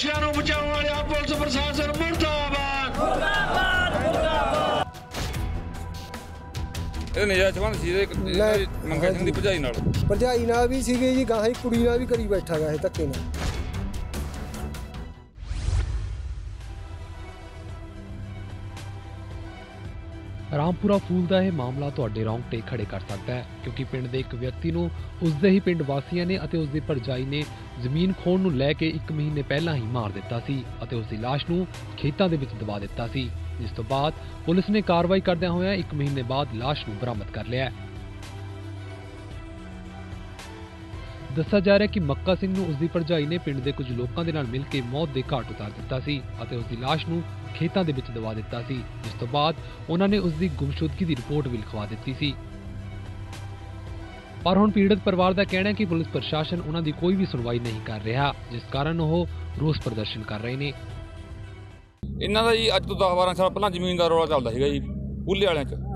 ਪੰਛੀਆਂ ਨੂੰ ਬਚਾਉਣ ਵਾਲਿਆ ਪੁਲਿਸ ਪ੍ਰਸ਼ਾਸਨ ਮੁਰਦਾਬਾਦ। ਮੁਰਦਾਬਾਦ। ਮੁਰਦਾਬਾਦ ਇਹ ਨਿਆ ਚਵਨ ਸੀ ਦੇ ਮੰਗਾ ਦੀ ਭਜਾਈ ਨਾਲ। ਭਜਾਈ ਨਾਲ ਵੀ ਸੀਗੇ ਜੀ ਗਾਹਾਂ ਹੀ ਕੁੜੀ ਨਾਲ ਵੀ ਕਰੀ ਬੈਠਾ ਗਾ ਇਹ ਧੱਕੇ ਨਾਲ। ਰਾਮਪੁਰਾ ਫੂਲ ਦਾ ਇਹ ਮਾਮਲਾ ਤੁਹਾਡੇ ਰੌਂਗਟੇ ਖੜੇ ਕਰ ਸਕਦਾ ਹੈ, ਕਿਉਂਕਿ ਪਿੰਡ ਦੇ ਇੱਕ ਵਿਅਕਤੀ ਨੂੰ ਉਸਦੇ ਹੀ ਪਿੰਡ ਵਾਸੀਆਂ ਨੇ ਅਤੇ ਉਸਦੀ ਭਰਜਾਈ ਨੇ ਜ਼ਮੀਨ ਖੋਣ ਨੂੰ ਲੈ ਕੇ 1 ਮਹੀਨੇ ਪਹਿਲਾਂ ਹੀ ਮਾਰ ਦਿੱਤਾ ਸੀ ਅਤੇ ਉਸਦੀ ਲਾਸ਼ ਨੂੰ ਖੇਤਾਂ ਦੇ ਵਿੱਚ ਦਬਾ ਦਿੱਤਾ ਸੀ। ਜਿਸ ਤੋਂ ਬਾਅਦ ਪੁਲਿਸ ਨੇ ਕਾਰਵਾਈ ਕਰਦਿਆਂ ਹੋਇਆਂ 1 ਮਹੀਨੇ ਬਾਅਦ ਲਾਸ਼ ਨੂੰ ਬਰਾਮਦ ਕਰ ਲਿਆ ਦੱਸਿਆ ਜਾ ਰਿਹਾ ਕਿ ਮੱਕਾ ਸਿੰਘ ਨੂੰ ਉਸਦੀ ਭਰਜਾਈ ਨੇ ਪਿੰਡ ਦੇ ਕੁਝ ਲੋਕਾਂ ਦੇ ਨਾਲ ਮਿਲ ਕੇ ਮੌਤ ਦੇ ਘਾਟ ਉਤਾਰ ਦਿੱਤਾ ਸੀ ਅਤੇ ਉਸਦੀ ਲਾਸ਼ ਨੂੰ ਖੇਤਾਂ ਦੇ ਵਿੱਚ ਦਬਾ ਦਿੱਤਾ ਸੀ। ਜਿਸ ਤੋਂ ਬਾਅਦ ਉਹਨਾਂ ਨੇ ਉਸਦੀ ਗੁੰਮਸ਼ੁਦਗੀ ਦੀ ਰਿਪੋਰਟ ਵੀ ਲਿਖਵਾ ਦਿੱਤੀ ਸੀ। ਪਰ ਹੁਣ ਪੀੜਤ ਪਰਿਵਾਰ ਦਾ ਕਹਿਣਾ ਹੈ ਕਿ ਪੁਲਿਸ ਪ੍ਰਸ਼ਾਸਨ ਉਹਨਾਂ ਦੀ ਕੋਈ ਵੀ ਸੁਣਵਾਈ ਨਹੀਂ ਕਰ ਰਿਹਾ, ਜਿਸ ਕਾਰਨ ਉਹ ਰੋਸ ਪ੍ਰਦਰਸ਼ਨ ਕਰ ਰਹੇ ਨੇ। ਇਹਨਾਂ ਦਾ ਜੀ ਅੱਜ ਤੋਂ 10 12 ਸਾਲ ਪਹਿਲਾਂ ਜ਼ਮੀਨ ਦਾ ਰੌਲਾ ਚੱਲਦਾ ਸੀਗਾ ਜੀ ਪੁੱਲੇ ਵਾਲਿਆਂ 'ਚ।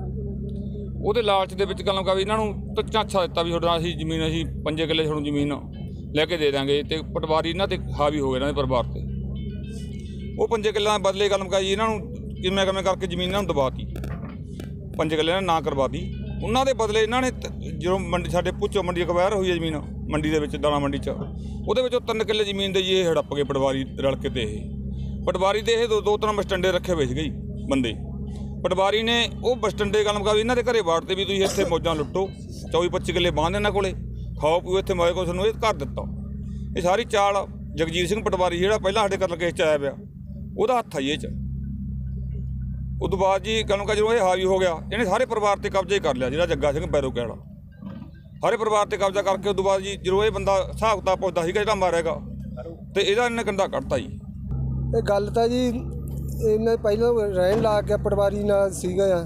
ਉਹਦੇ ਲਾਲਚ ਦੇ ਵਿੱਚ ਗੱਲ ਕਾ ਵੀ ਇਹਨਾਂ ਨੂੰ ਤਾਂ ਝਾਂਸਾ ਦਿੱਤਾ ਵੀ ਤੁਹਾਡਾ ਅਸੀਂ ਜ਼ਮੀਨ, ਅਸੀਂ ਪੰਜੇ ਕਿੱਲੇ ਤੁਹਾਨੂੰ ਜ਼ਮੀਨ ਲੈ ਕੇ ਦੇ ਦਾਂਗੇ ਤੇ ਪਟਵਾਰੀ ਇਹਨਾਂ ਤੇ ਹਾਵੀ ਹੋ ਗਏ ਇਹਨਾਂ ਦੇ ਪਰਿਵਾਰ ਤੇ। ਉਹ ਪੰਜੇ ਕਿੱਲਿਆਂ ਦੇ ਬਦਲੇ ਗੱਲ ਮੁਕਾਈ ਇਹਨਾਂ ਨੂੰ ਕਿਵੇਂ ਕਿਵੇਂ ਕਰਕੇ ਜ਼ਮੀਨ ਇਹਨਾਂ ਨੂੰ ਦਬਾਤੀ ਪੰਜੇ ਕਿੱਲੇ ਨਾਲ ਨਾ ਕਰਵਾਤੀ। ਉਹਨਾਂ ਦੇ ਬਦਲੇ ਇਹਨਾਂ ਨੇ ਜਦੋਂ ਮੰਡੀ, ਸਾਡੇ ਪੁੱਛੋ ਮੰਡੀ ਅਕਵਾਇਰ ਹੋਈ ਹੈ ਜ਼ਮੀਨ, ਮੰਡੀ ਦੇ ਵਿੱਚ, ਦਾਣਾ ਮੰਡੀ 'ਚ। ਉਹਦੇ ਵਿੱਚੋਂ ਤਿੰਨ ਕਿੱਲੇ ਜ਼ਮੀਨ ਦੇ ਜੀ ਇਹ ਹੜੱਪ ਗਏ ਪਟਵਾਰੀ ਰਲ ਕੇ ਤੇ ਇਹ। ਪਟਵਾਰੀ ਦੇ ਇਹ ਦੋ ਦੋ ਤਿੰਨ ਬਸਟੰਡੇ ਰੱਖੇ ਹੋਏ ਸੀਗੇ ਜੀ, ਬੰਦੇ। ਪਟਵਾਰੀ ਨੇ ਉਹ ਬਸਟੰਡੇ ਗੱਲ ਮੁਕਾ ਵੀ ਇਹਨਾਂ ਦੇ ਘਰੇ ਬਾੜ ਤੇ ਵੀ ਤੁਸੀਂ ਇੱਥੇ ਮੌਜਾਂ ਲੁੱਟੋ 24 25 ਕਿੱਲੇ ਬਾਂਧ ਇਹਨਾਂ ਕੋਲੇ, ਖਾਓ ਪੀਓ ਇੱਥੇ ਮੌਜ ਕੋ ਤੁਹਾਨੂੰ ਇਹ ਘਰ ਦਿੱਤਾ। ਇਹ ਸਾਰੀ ਚਾਲ ਜਗਜੀਤ ਸਿੰਘ ਪਟਵਾਰੀ ਜਿਹੜਾ ਪਹਿਲਾਂ ਸਾਡੇ ਕਤਲ ਕੇਸ ਚ ਆਇਆ ਪਿਆ, ਉਹਦਾ ਹੱਥ ਆ ਜੀ ਇਹ ਚ। ਉਦੋਂ ਬਾਅਦ ਜੀ ਗੱਲ ਕਾ ਜਦੋਂ ਇਹ ਹਾਵੀ ਹੋ ਗਿਆ, ਇਹਨੇ ਸਾਰੇ ਪਰਿਵਾਰ ਤੇ ਕਬਜ਼ਾ ਹੀ ਕਰ ਲਿਆ, ਜਿਹੜਾ ਜੱਗਾ ਸਿੰਘ ਬੈਰੋ ਵਾਲਾ ਸਾਰੇ ਪਰਿਵਾਰ ਤੇ ਕਬਜ਼ਾ ਕਰਕੇ ਉਦੋਂ ਬਾਅਦ ਜੀ ਜਦੋਂ ਇਹ ਬੰਦਾ ਹਿਸਾਬ ਕਿਤਾਬ ਪੁੱਛਦਾ ਸੀਗਾ ਜਿਹੜਾ ਮਾਰਿਆਗਾ ਤੇ ਇਹਦਾ ਇਹਨੇ ਕੰਦਾ ਕੱਢਤਾ ਜੀ। ਇਹ ਗੱਲ ਤਾਂ ਜੀ ਇਹਨਾਂ ਪਹਿਲਾਂ ਰਹਿਣ ਲੱਗ ਗਿਆ ਪਟਵਾਰੀ ਨਾਲ ਸੀਗਾ ਆ।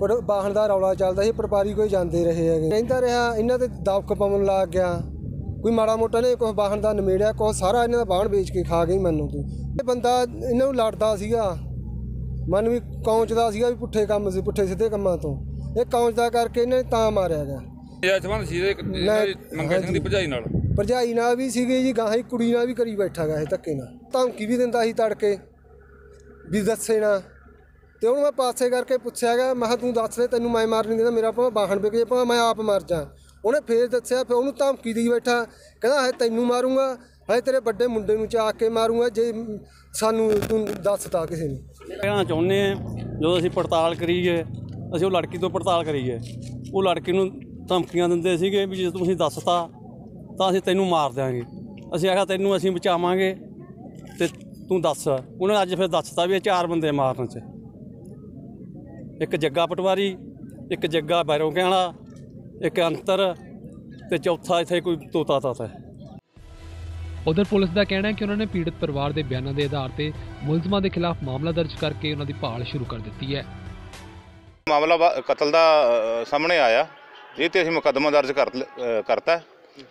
ਪਰ ਬਾਹਣ ਦਾ ਰੌਲਾ ਚੱਲਦਾ ਸੀ ਪਟਵਾਰੀ ਕੋਈ ਜਾਂਦੇ ਰਹੇ ਹੈਗੇ। ਕਹਿੰਦਾ ਰਿਹਾ ਇਹਨਾਂ ਤੇ ਦਬਕ ਪਾਉਣ ਲੱਗ ਗਿਆ। ਕੋਈ ਮਾੜਾ ਮੋਟਾ ਨੇ ਕੁਛ ਬਾਹਣ ਦਾ ਨਿਮੇੜਿਆ ਕੁਛ ਸਾਰਾ ਇਹਨਾਂ ਦਾ ਬਾਹਣ ਵੇਚ ਕੇ ਖਾ ਗਈ ਮੰਨੋ ਤੂੰ। ਇਹ ਬੰਦਾ ਇਹਨਾਂ ਨੂੰ ਲੜਦਾ ਸੀਗਾ। ਮਨ ਵੀ ਕੌਂਚਦਾ ਸੀਗਾ ਵੀ ਪੁੱਠੇ ਕੰਮ ਸੀ ਪੁੱਠੇ ਸਿੱਧੇ ਕੰਮਾਂ ਤੋਂ। ਇਹ ਕੌਂਚਦਾ ਕਰਕੇ ਇਹਨੇ ਤਾਂ ਮਾਰਿਆ ਗਿਆ। ਸੰਬੰਧ ਸੀ ਦੀ ਮੰਗਾ ਸਿੰਘ ਦੀ ਭਜਾਈ ਨਾਲ? ਭਰਜਾਈ ਨਾਲ ਵੀ ਸੀਗੇ ਜੀ ਗਾਹਾਂ ਹੀ ਕੁੜੀ ਨਾਲ ਵੀ ਕਰੀ ਬੈਠਾ ਗਾ ਇਹ ਧੱਕੇ ਨਾਲ। ਧਮਕੀ ਵੀ ਦਿੰਦਾ ਸੀ ਤੜਕੇ। ਵੀ ਦੱਸੇ ਨਾ। ਤੇ ਉਹਨੂੰ ਮੈਂ ਪਾਸੇ ਕਰਕੇ ਪੁੱਛਿਆ ਗਿਆ, ਮੈਂ ਕਿਹਾ, ਤੂੰ ਦੱਸ ਦੇ, ਤੈਨੂੰ ਮੈਂ ਮਾਰ ਨਹੀਂ ਦਿੰਦਾ, ਮੇਰਾ ਭਾਵੇਂ ਬਾਹਣ ਵਿਕ ਜੇ ਭਾਵੇਂ ਮੈਂ ਆਪ ਮਰ ਜਾ ਉਹਨੇ ਫੇਰ ਦੱਸਿਆ, ਫਿਰ ਉਹਨੂੰ ਧਮਕੀ ਦੇਈ ਬੈਠਾ। ਕਹਿੰਦਾ ਹੈ ਤੈਨੂੰ ਮਾਰੂੰਗਾ ਹੈ ਤੇਰੇ ਵੱਡੇ ਮੁੰਡੇ ਨੂੰ ਚਾਕ ਕੇ ਮਾਰੂੰਗਾ, ਜੇ ਸਾਨੂੰ ਤੂੰ ਦੱਸਤਾ ਕਿਸੇ ਨੂੰ। ਕਹਿਣਾ ਚਾਹੁੰਦੇ ਆ ਜਦੋਂ ਅਸੀਂ ਪੜਤਾਲ ਕਰੀਏ, ਅਸੀਂ ਉਹ ਲੜਕੀ ਤੋਂ ਪੜਤਾਲ ਕਰੀਏ, ਉਹ ਲੜਕੀ ਨੂੰ ਧਮਕੀਆਂ ਦਿੰਦੇ ਸੀਗੇ ਵੀ ਜੇ ਤੁਸੀਂ ਦੱਸਤਾ, ਤਾਂ ਅਸੀਂ ਤੈਨੂੰ ਮਾਰ ਦਿਆਂਗੇ। ਅਸੀਂ ਆਖਿਆ, ਤੈਨੂੰ ਅਸੀਂ ਬਚਾਵਾਂਗੇ ਤੇ ਤੂੰ ਦੱਸ। ਉਹਨੇ ਅੱਜ ਫਿਰ ਦੱਸਤਾ ਵੀ ਇਹ ਚਾਰ ਬੰਦੇ ਮਾਰਨ ਚ। ਇੱਕ ਜੱਗਾ ਪਟਵਾਰੀ ਇੱਕ ਜੱਗਾ ਬੈਰੋਕਿਆਂ ਵਾਲਾ ਇੱਕ ਅੰਤਰ ਤੇ ਚੌਥਾ ਇੱਥੇ ਕੋਈ ਤੋਤਾ ਤਾਤਾ ਹੈ। ਉਧਰ ਪੁਲਿਸ ਦਾ ਕਹਿਣਾ ਹੈ ਕਿ ਉਹਨਾਂ ਨੇ ਪੀੜਤ ਪਰਿਵਾਰ ਦੇ ਬਿਆਨਾਂ ਦੇ ਆਧਾਰ ਤੇ ਮੁਲਜ਼ਮਾਂ ਦੇ ਖਿਲਾਫ ਮਾਮਲਾ ਦਰਜ ਕਰਕੇ ਉਹਨਾਂ ਦੀ ਭਾਲ ਸ਼ੁਰੂ ਕਰ ਦਿੱਤੀ ਹੈ। ਮਾਮਲਾ ਕਤਲ ਦਾ ਸਾਹਮਣੇ ਆਇਆ। ਇਹ ਤੇ ਅਸੀਂ ਮੁਕੱਦਮਾ ਦਰਜ ਕਰਤਾ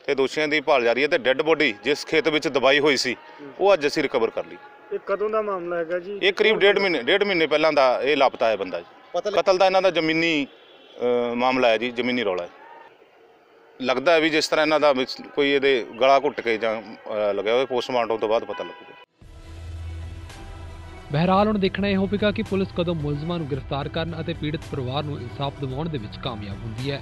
ਤੇ ਦੋਸ਼ੀਆਂ ਦੀ ਭਾਲ ਜਾਰੀ ਹੈ ਤੇ ਡੈੱਡ ਬੋਡੀ ਜਿਸ ਖੇਤ ਵਿੱਚ ਦਬਾਈ ਹੋਈ ਸੀ ਉਹ ਅੱਜ ਅਸੀਂ ਰਿਕਵਰ ਕਰ ਲਈ। ਇਹ ਕਦੋਂ ਦਾ ਮਾਮਲਾ ਹੈਗਾ ਜੀ? ਇਹ ਕਰੀਬ ਡੇਢ ਮਹੀਨੇ ਡੇਢ ਮਹੀਨੇ ਪਹਿਲਾਂ ਦਾ ਇਹ ਲਾਪਤਾ ਹੈ ਬੰਦਾ ਜੀ। ਕਤਲ ਦਾ ਇਹਨਾਂ ਦਾ ਜ਼ਮੀਨੀ ਮਾਮਲਾ ਹੈ ਜੀ ਜ਼ਮੀਨੀ ਰੌਲਾ ਹੈ। ਲੱਗਦਾ ਹੈ ਵੀ ਜਿਸ ਤਰ੍ਹਾਂ ਇਹਨਾਂ ਦਾ ਕੋਈ ਇਹਦੇ ਗਲਾ ਘੁੱਟ ਕੇ ਜਾਂ ਲੱਗਿਆ ਹੋਵੇ ਪੋਸਟਮਾਰਟਮ ਤੋਂ ਬਾਅਦ ਪਤਾ ਲੱਗੂਗਾ। ਬਹਰਹਾਲ ਹੁਣ ਦੇਖਣਾ ਇਹ ਹੋਵੇਗਾ ਕਿ ਪੁਲਿਸ ਕਦੋਂ ਮੁਲਜ਼ਮਾਂ ਨੂੰ ਗ੍ਰਿਫਤਾਰ ਕਰਨ ਅਤੇ ਪੀੜਤ ਪਰਿਵਾਰ ਨੂੰ ਇਨਸਾਫ ਦਿਵਾਉਣ ਦੇ ਵਿੱਚ ਕਾਮਯਾਬ ਹੁੰਦੀ ਹੈ।